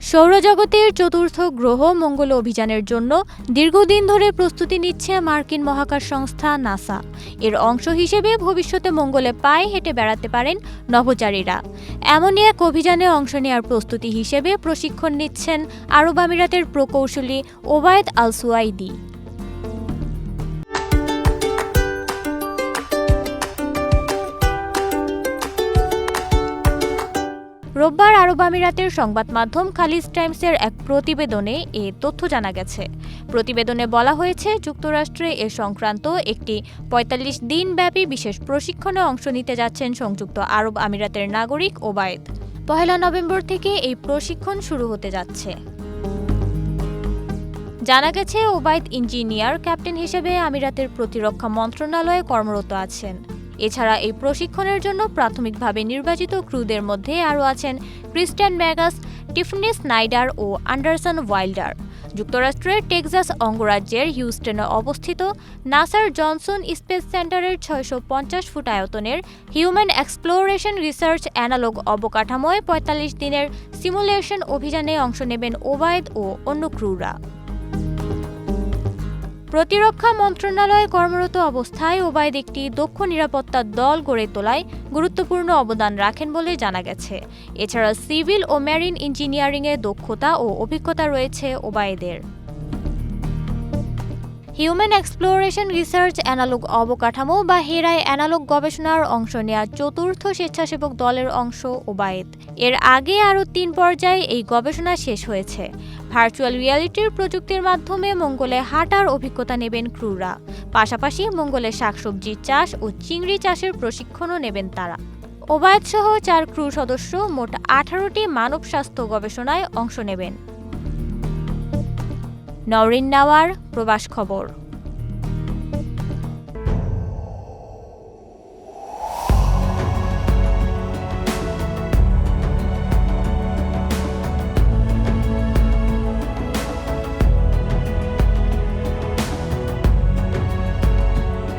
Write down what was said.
সৌরজগতের চতুর্থ গ্রহ মঙ্গল অভিযানের জন্য দীর্ঘদিন ধরে প্রস্তুতি নিচ্ছে মার্কিন মহাকাশ সংস্থা নাসা। এর অংশ হিসেবে ভবিষ্যতে মঙ্গলে পায়ে হেঁটে বেড়াতে পারেন নভোচারীরা। এমনই এক অভিযানে অংশ নেওয়ার প্রস্তুতি হিসেবে প্রশিক্ষণ নিচ্ছেন আরব আমিরাতের প্রকৌশলী ওবায়দ আল সুয়াইদি রোববার আরব আমিরাতের সংবাদ মাধ্যম খালিজ টাইমসের এক প্রতিবেদনে এ তথ্য জানা গেছে। প্রতিবেদনে বলা হয়েছে, যুক্তরাষ্ট্রে এ সংক্রান্ত একটি ৪৫ দিনব্যাপী বিশেষ প্রশিক্ষণে অংশ নিতে যাচ্ছেন সংযুক্ত আরব আমিরাতের নাগরিক ওবায়েদ। পহেলা নভেম্বর থেকে এই প্রশিক্ষণ শুরু হতে যাচ্ছে। জানা গেছে, ওবায়দ ইঞ্জিনিয়ার ক্যাপ্টেন হিসেবে আমিরাতের প্রতিরক্ষা মন্ত্রণালয়ে কর্মরত আছেন। এছাড়া এই প্রশিক্ষণের জন্য প্রাথমিকভাবে নির্বাচিত ক্রুদের মধ্যে আরও আছেন ক্রিস্টিয়ান ম্যাগাস, টিফনি স্নাইডার ও অ্যান্ডারসন ওয়াইল্ডার। যুক্তরাষ্ট্রের টেক্সাস অঙ্গরাজ্যের হিউস্টনে অবস্থিত নাসার জনসন স্পেস সেন্টারের ছয়শো পঞ্চাশ ফুট আয়তনের হিউম্যান এক্সপ্লোরেশন রিসার্চ অ্যানালগ অবকাঠামোয় পঁয়তাল্লিশ দিনের সিমুলেশন অভিযানে অংশ নেবেন ওবায়দ ও অন্য ক্রুরা। প্রতিরক্ষা মন্ত্রণালয়ে কর্মরত অবস্থায় ওবায়দ একটি দক্ষ নিরাপত্তা দল গড়ে তোলায় গুরুত্বপূর্ণ অবদান রাখেন বলে জানা গেছে। এছাড়া সিভিল ও ম্যারিন ইঞ্জিনিয়ারিংয়ে দক্ষতা ও অভিজ্ঞতা রয়েছে ওবায়েদের হিউম্যান এক্সপ্লোরেশন রিসার্চ অ্যানালগ অবকাঠামো বা হেরায় অ্যানালগ গবেষণার অংশ নেওয়া চতুর্থ স্বেচ্ছাসেবক দলের অংশ ওবায়েদ এর আগে আরও তিন পর্যায়ে এই গবেষণা শেষ হয়েছে ভার্চুয়াল রিয়ালিটির প্রযুক্তির মাধ্যমে মঙ্গলে হাঁটার অভিজ্ঞতা নেবেন ক্রুরা পাশাপাশি মঙ্গলে শাকসবজি চাষ ও চিংড়ি চাষের প্রশিক্ষণও নেবেন তারা ওবায়দ সহ চার ক্রু সদস্য মোট আঠারোটি মানব স্বাস্থ্য গবেষণায় অংশ নেবেন নাওয়ার প্রবাস খবর।